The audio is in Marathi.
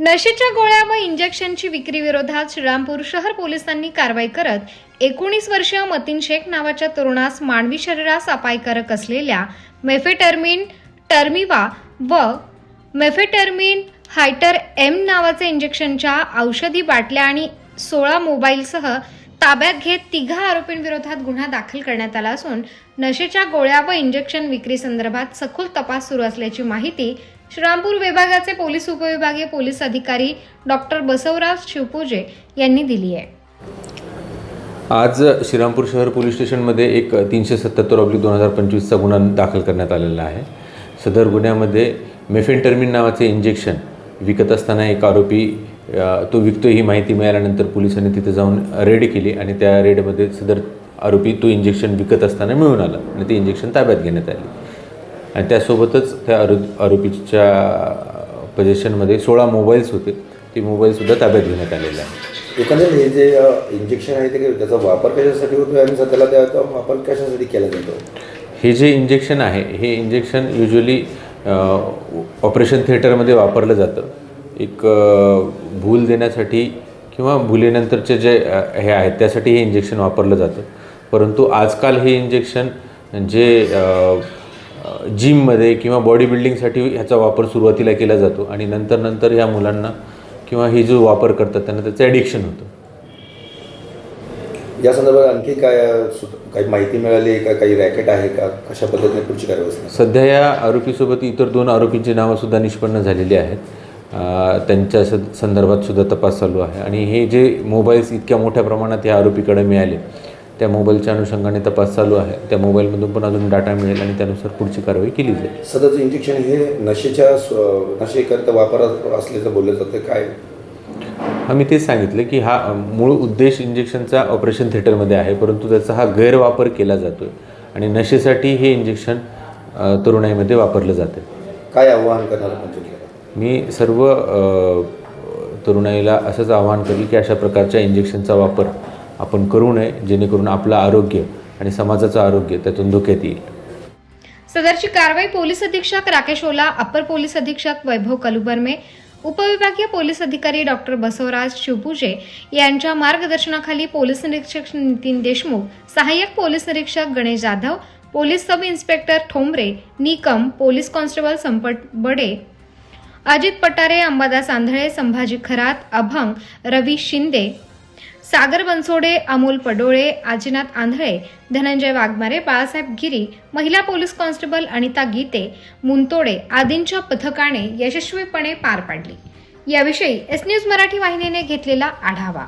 नशेच्या गोळ्या व इंजेक्शनची विक्री विरोधात श्रीरामपूर शहर पोलिसांनी कारवाई करत एकोणीस वर्षीय मतीन शेख नावाच्या तरुणास मानवी शरीरास अपायकारक असलेल्या मेफेटर्मिन टर्मिवा व मेफेटर्मिन हायटर एम नावाचे इंजेक्शनच्या औषधी बाटल्या आणि सोळा मोबाईलसह ताब्यात घेत तिघा आरोपींविरोधात गुन्हा दाखल करण्यात आला असून नशेच्या गोळ्या व इंजेक्शन विक्री संदर्भात सखोल तपास सुरू असल्याची माहिती श्रीरामपूर विभागाचे पोलीस उपविभागीय पोलीस अधिकारी डॉक्टर बसवराव शिवपूजे यांनी दिली आहे. आज श्रीरामपूर शहर पोलीस स्टेशनमध्ये एक तीनशे सत्याहत्तर ऑब्लिक दोन हजार पंचवीसचा गुन्हा दाखल करण्यात आलेला आहे. सदर गुन्ह्यामध्ये मेफेंटर्मिन नावाचे इंजेक्शन विकत असताना एक आरोपी तो विकतो ही माहिती मिळाल्यानंतर पोलिसांनी तिथे जाऊन रेड केली आणि त्या रेडमध्ये सदर आरोपी तो इंजेक्शन विकत असताना मिळून आला आणि ते इंजेक्शन ताब्यात घेण्यात आले. आणि त्यासोबतच त्या आरो आरोपीच्या पोझिशनमध्ये सोळा मोबाईल्स होते. ते मोबाईलसुद्धा ताब्यात घेण्यात आलेले आहे एकंदरीत हे जे इंजेक्शन आहे ते त्याचा वापर कशासाठी होतो आणि सध्याला त्याचा वापर कशासाठी केला जातो? हे जे इंजेक्शन आहे हे इंजेक्शन युजली ऑपरेशन थिएटरमध्ये वापरलं जातं. एक भूल देण्यासाठी किंवा भुलेनंतरचे जे हे आहेत त्यासाठी हे इंजेक्शन वापरलं जातं. परंतु आजकाल हे इंजेक्शन जे जिममध्ये किंवा बॉडी बिल्डिंगसाठी ह्याचा वापर सुरुवातीला केला जातो आणि नंतर नंतर ह्या मुलांना किंवा हे जो वापर करतात त्यांना त्याचं ॲडिक्शन होतं. या संदर्भात आणखी काय काही माहिती मिळाली का? काही रॅकेट आहे का? कशा पद्धतीने पुढची कारवाई सध्या या आरोपीसोबत इतर दोन आरोपींची नावंसुद्धा निष्पन्न झालेली आहेत. त्यांच्या संदर्भात सुद्धा तपास चालू आहे. आणि हे जे मोबाईल्स इतक्या मोठ्या प्रमाणात या आरोपीकडे मिळाले त्या मोबाईलच्या अनुषंगाने तपास चालू आहे. त्या मोबाईलमधून पण अजून डाटा मिळेल आणि त्यानुसार पुढची कारवाई केली जाईल. सध्याचं इंजेक्शन हे नशेच्या स्व- नशेकरिता वापरात असल्याचं बोललं जातं. काय? आम्ही तेच सांगितलं की हा मूळ उद्देश इंजेक्शनचा ऑपरेशन थिएटरमध्ये आहे परंतु त्याचा हा गैरवापर केला जातो आहे आणि नशेसाठी हे इंजेक्शन तरुणाईमध्ये वापरलं जातं काय आव्हान करणार मी सर्व तरुणाईला असंच आवाहन करेल की अशा प्रकारच्या इंजेक्शनचा वापर आपण करू नये जेणेकरून आपलं आरोग्य आणि समाजाचं आरोग्य त्यातून धोक्यात येईल. सदरची कारवाई पोलीस अधीक्षक राकेश ओला अपर पोलीस अधीक्षक वैभव कलुबर्मे उपविभागीय पोलीस अधिकारी डॉक्टर बसवराज शिवपुजे यांच्या मार्गदर्शनाखाली पोलीस निरीक्षक नितीन देशमुख सहाय्यक पोलीस निरीक्षक Ganesh Jadhav police sub inspector Thombre Nikam police constable Sampat Bade Ajit Patare Ambadas Andhale Sambhaji Kharat Abhang Ravi Shinde सागर बनसोडे अमोल पडोळे आजीनाथ आंधळे धनंजय वाघमारे बाळासाहेब गिरी महिला पोलीस कॉन्स्टेबल अनिता गीते मुंतोडे आदींच्या पथकाने यशस्वीपणे पार पाडली. याविषयी एस न्यूज मराठी वाहिनीने घेतलेला आढावा.